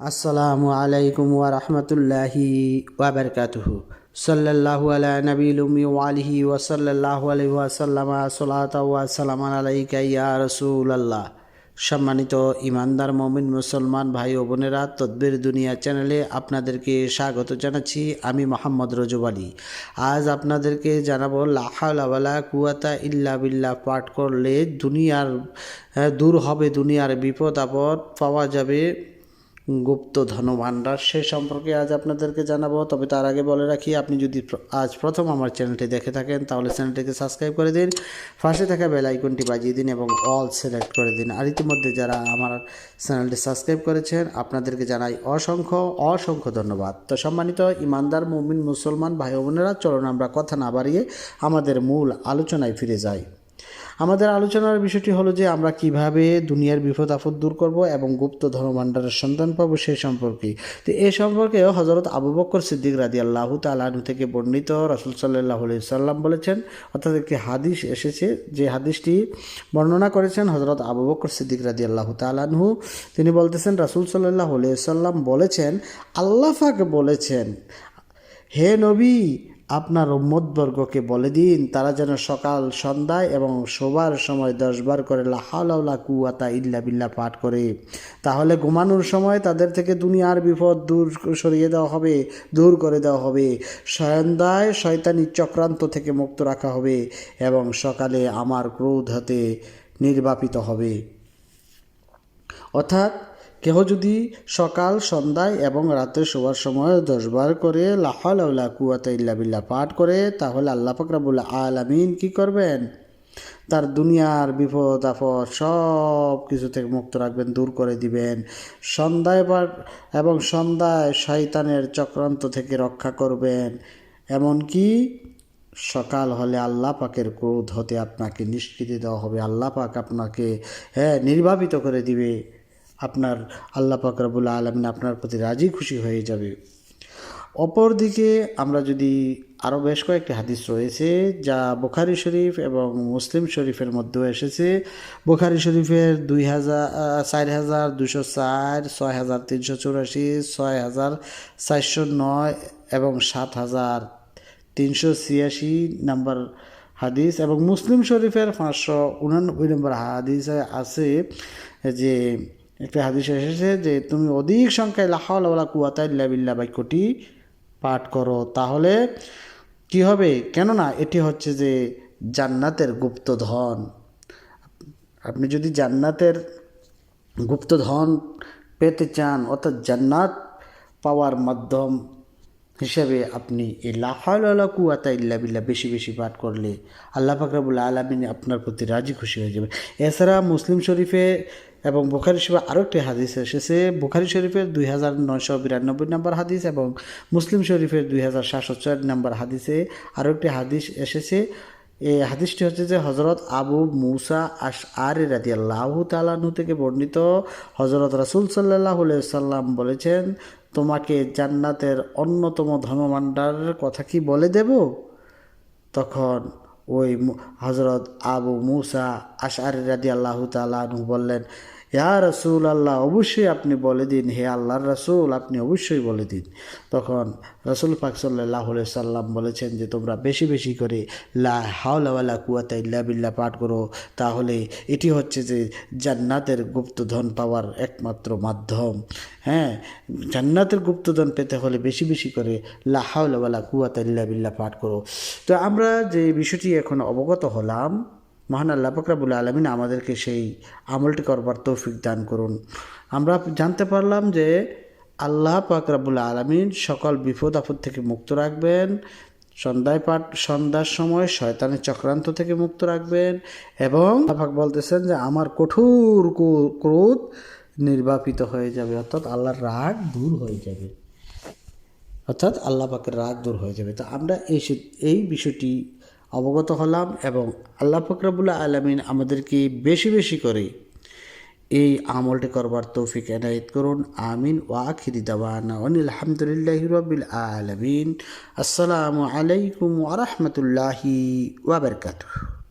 আসসালামু আলাইকুম ওয়া রাহমাতুল্লাহি ওয়া বারাকাতুহু। সাল্লাল্লাহু আলা নবিল উম্মি ওয়া আলিহি ওয়া সাল্লাল্লাহু আলাইহি ওয়া সাল্লামা সালাতা ওয়া সালামান আলাইকা ইয়া রাসূলুল্লাহ। সম্মানিত ইমানদার মমিন মুসলমান ভাই ও বোনেরা তদ্বির দুনিয়া চ্যানেলে আপনাদেরকে স্বাগত জানাচ্ছি। আমি মোহাম্মদ রজব আলী। আজ আপনাদেরকে জানাব লাহাওয়ালা কুয়াতা ইল্লা বিল্লাহ। পাঠ করলে দুনিয়ার হ্যাঁ, দূর হবে দুনিয়ার বিপদ আপদ পাওয়া যাবে। গুপ্ত ধনভাণ্ডার, সে সম্পর্কে আজ আপনাদেরকে জানাব। তবে তার আগে বলে রাখি, আপনি যদি আজ প্রথম আমার চ্যানেলটি দেখে থাকেন, তাহলে চ্যানেলটিকে সাবস্ক্রাইব করে দিন, পাশে থাকা বেল আইকনটি বাজিয়ে দিন এবং অল সিলেক্ট করে দিন। আর ইতিমধ্যে যারা আমার চ্যানেলটি সাবস্ক্রাইব করেছেন, আপনাদেরকে জানাই অসংখ্য অসংখ্য ধন্যবাদ। তো সম্মানিত ইমানদার, মুমিন, মুসলমান ভাই বোনেরা, চলুন আমরা কথা না বাড়িয়ে আমাদের মূল আলোচনায় ফিরে যাই। আমাদের আলোচনার বিষয়টি হলো যে আমরা কীভাবে দুনিয়ার বিপদ আপদ দূর করব এবং গুপ্ত ধর্মভাণ্ডারের সন্ধান পাবো সে সম্পর্কে। তো এ সম্পর্কে হজরত আবু বকর সিদ্দিক রাদি আল্লাহ তালু থেকে বর্ণিত রসুল সাল্লাহ সাল্লাম বলেছেন, অর্থাৎ একটি হাদিস এসেছে, যে হাদিসটি বর্ণনা করেছেন হজরত আবু বকর সিদ্দিক রাদি আল্লাহ তালানহু তিনি বলতেছেন, রাসুল সাল্লাহ সাল্লাম বলেছেন, আল্লাহ ফাক বলেছেন, হে নবী আপনার উম্মতবর্গকে বলে দিন, তারা যেন সকাল, সন্ধ্যায় এবং শোবার সময় দশবার করে লাহাউলা কুয়াতা ইল্লা বিল্লা পাঠ করে। তাহলে ঘুমানোর সময় তাদের থেকে দুনিয়ার বিপদ দূর সরিয়ে দেওয়া হবে, দূর করে দেওয়া হবে। সন্ধ্যায় শয়তানি চক্রান্ত থেকে মুক্ত রাখা হবে এবং সকালে আমার ক্রোধ হতে নির্বাপিত হবে। অর্থাৎ কেহ যদি সকাল, সন্ধ্যায় এবং রাতে শোয়ার সময় দশবার করে লাহাউলা কুয়াতে ইল্লা বিল্লাহ পাঠ করে, তাহলে আল্লাহ ফাকরাবুল আলামিন কি করবেন? তার দুনিয়ার বিপদ, আপদ সব কিছু থেকে মুক্ত রাখবেন, দূর করে দিবেন। সন্ধ্যায় পাঠ এবং সন্ধ্যায় শয়তানের চক্রান্ত থেকে রক্ষা করবেন। এমনকি সকাল হলে আল্লাহ পাকের ক্রোধ হতে আপনাকে নিষ্কৃতি দেওয়া হবে। আল্লাহ পাক আপনাকে হ্যাঁ নির্বাপিত করে দিবে। আপনার আল্লাহ পাক রবুল্লা আলমিন আপনার প্রতি রাজি খুশি হয়ে যাবে। অপরদিকে আমরা যদি আরও বেশ কয়েকটি হাদিস রয়েছে, যা বোখারি শরীফ এবং মুসলিম শরীফের মধ্যেও এসেছে। বুখারি শরীফের দুই হাজার চার হাজার দুশো চার, ছয় হাজার তিনশো চুরাশি, ছয় হাজার চারশো নয় এবং সাত হাজার তিনশো ছিয়াশি নাম্বার হাদিস। এবং মুসলিম শরীফের পাঁচশো উনানব্বই নম্বর হাদিসে আছে যে একটা হাদিস এসেছে যে, তুমি অধিক সংখ্যায় লাহাওয়ালা কুয়াতা ইল্লা বিল্লা বাক্যটি পাঠ করো। তাহলে কি হবে? কেননা এটি হচ্ছে যে জান্নাতের গুপ্ত ধন। আপনি যদি জান্নাতের গুপ্ত ধন পেতে চান, অর্থাৎ জান্নাত পাওয়ার মাধ্যম হিসেবে আপনি এই লাফালা কুয়াতা ইল্লা বিল্লা বেশি বেশি পাঠ করলে আল্লাহ ফাকরাবুল আলমিন আপনার প্রতি রাজি খুশি হয়ে যাবে। এছাড়া মুসলিম শরীফে এবং বুখারি শরীফে আরও একটি হাদিস এসেছে, বুখারি শরীফের দুই হাজার নয়শো বিরানব্বই নম্বর হাদিস এবং মুসলিম শরীফের দুই হাজার সাতশো চার নম্বর হাদিসে আরও একটি হাদিস এসেছে। এই হাদিসটি হচ্ছে যে হজরত আবু মুসা আশ আর রাদি আল্লাহ তালাহু থেকে বর্ণিত। হজরত রাসুল সাল্লাহ সাল্লাম বলেছেন তোমাকে জান্নাতের অন্যতম ধর্মভাণ্ডারের কথা কি বলে দেব? তখন ওই হজরত আবু মুসা আশার রাজি আল্লাহ তালু বললেন ইয়া রসুল আল্লাহ অবশ্যই আপনি বলে দিন, হে আল্লাহর রসুল, আপনি অবশ্যই বলে দিন। তখন রসুল পাক সাল্লাহ সাল্লাম বলেছেন যে, তোমরা বেশি বেশি করে লা হাওলাওয়ালা কুয়াতা ইল্লা বিল্লা পাঠ করো। তাহলে এটি হচ্ছে যে, জান্নাতের গুপ্তধন পাওয়ার একমাত্র মাধ্যম। হ্যাঁ জান্নাতের গুপ্তধন পেতে হলে বেশি বেশি করে লা হাওলাওয়ালা কুয়াতা ইল্লা বিল্লা পাঠ করো। তো আমরা যে বিষয়টি এখন অবগত হলাম মহান আল্লাহ ফকরাবুল আলমিন আমাদেরকে সেই আমলটি করবার তৌফিক দান করুন। আমরা জানতে পারলাম যে আল্লাহ পাকরাবুল আলমিন সকল বিপদ আপদ থেকে মুক্ত রাখবেন, সন্ধ্যায় পাঠ, সন্ধ্যার সময় শয়তানের চক্রান্ত থেকে মুক্ত রাখবেন এবং আল্লাহ বলতেছেন যে আমার কঠোর ক্রো- ক্রোধ নির্বাপিত হয়ে যাবে, অর্থাৎ আল্লাহর রাগ দূর হয়ে যাবে। অর্থাৎ আল্লাহ পাকের রাগ দূর হয়ে যাবে। তো আমরা এই এই বিষয়টি অবগত হলাম এবং আল্লাহ ফকরাবুল্লাহ আলমিন আমাদেরকে বেশি বেশি করে এই আমলটি করবার তৌফিক এনায়েত করুন। আমিন। ওয়াখিরি দাওয়ানা অনিল আলহামদুলিল্লাহ রবিল আলমিন। আসসালামু আলাইকুম ওরহমতুল্লাহি ওয়াবারকাতুহ